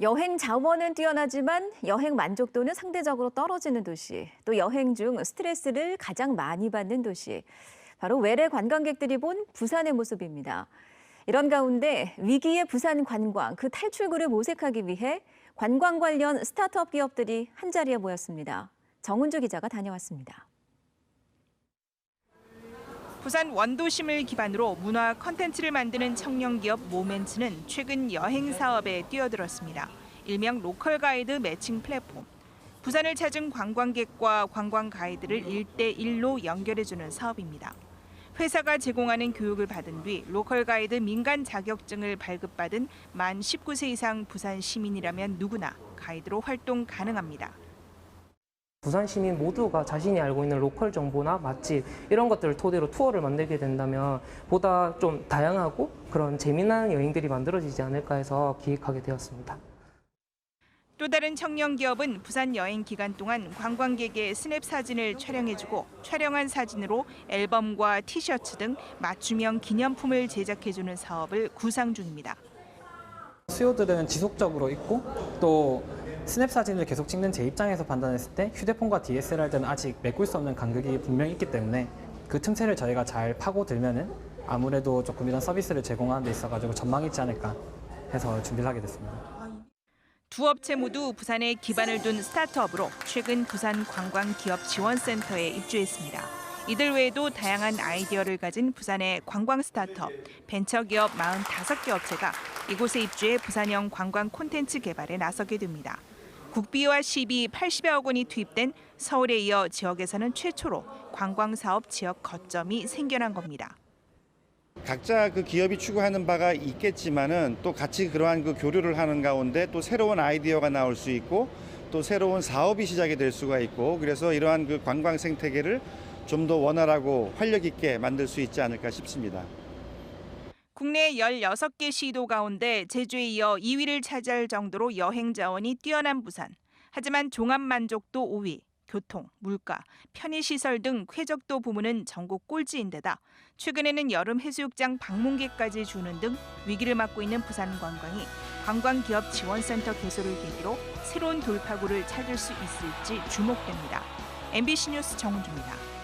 여행 자원은 뛰어나지만 여행 만족도는 상대적으로 떨어지는 도시, 또 여행 중 스트레스를 가장 많이 받는 도시. 바로 외래 관광객들이 본 부산의 모습입니다. 이런 가운데 위기의 부산 관광 그 탈출구를 모색하기 위해 관광 관련 스타트업 기업들이 한자리에 모였습니다. 정은주 기자가 다녀왔습니다. 부산 원도심을 기반으로 문화 컨텐츠를 만드는 청년 기업 모멘츠는 최근 여행 사업에 뛰어들었습니다. 일명 로컬 가이드 매칭 플랫폼. 부산을 찾은 관광객과 관광 가이드를 1대1로 연결해주는 사업입니다. 회사가 제공하는 교육을 받은 뒤 로컬 가이드 민간 자격증을 발급받은 만 19세 이상 부산 시민이라면 누구나 가이드로 활동 가능합니다. 부산 시민 모두가 자신이 알고 있는 로컬 정보나 맛집 이런 것들을 토대로 투어를 만들게 된다면 보다 좀 다양하고 그런 재미난 여행들이 만들어지지 않을까 해서 기획하게 되었습니다. 또 다른 청년 기업은 부산 여행 기간 동안 관광객의 스냅 사진을 촬영해주고 촬영한 사진으로 앨범과 티셔츠 등 맞춤형 기념품을 제작해주는 사업을 구상 중입니다. 수요들은 지속적으로 있고 또 스냅 사진을 계속 찍는 제 입장에서 판단했을 때 휴대폰과 DSLR들은 아직 메꿀 수 없는 간격이 분명히 있기 때문에 그 틈새를 저희가 잘 파고들면은 아무래도 조금 이런 서비스를 제공하는 데 있어가지고 전망이 있지 않을까 해서 준비를 하게 됐습니다. 두 업체 모두 부산에 기반을 둔 스타트업으로 최근 부산 관광 기업 지원센터에 입주했습니다. 이들 외에도 다양한 아이디어를 가진 부산의 관광 스타트업, 벤처기업 45개 업체가 이곳에 입주해 부산형 관광 콘텐츠 개발에 나서게 됩니다. 국비와 시비 80여억 원이 투입된 서울에 이어 지역에서는 최초로 관광사업 지역 거점이 생겨난 겁니다. 각자 그 기업이 추구하는 바가 있겠지만은 또 같이 그러한 그 교류를 하는 가운데 또 새로운 아이디어가 나올 수 있고 또 새로운 사업이 시작이 될 수가 있고 그래서 이러한 그 관광 생태계를 좀 더 원활하고 활력 있게 만들 수 있지 않을까 싶습니다. 국내 16개 시도 가운데 제주에 이어 2위를 차지할 정도로 여행 자원이 뛰어난 부산. 하지만 종합 만족도 5위, 교통, 물가, 편의시설 등 쾌적도 부문은 전국 꼴찌인데다 최근에는 여름 해수욕장 방문객까지 주는 등 위기를 맞고 있는 부산 관광이 관광기업 지원센터 개소를 계기로 새로운 돌파구를 찾을 수 있을지 주목됩니다. MBC 뉴스 정은주입니다.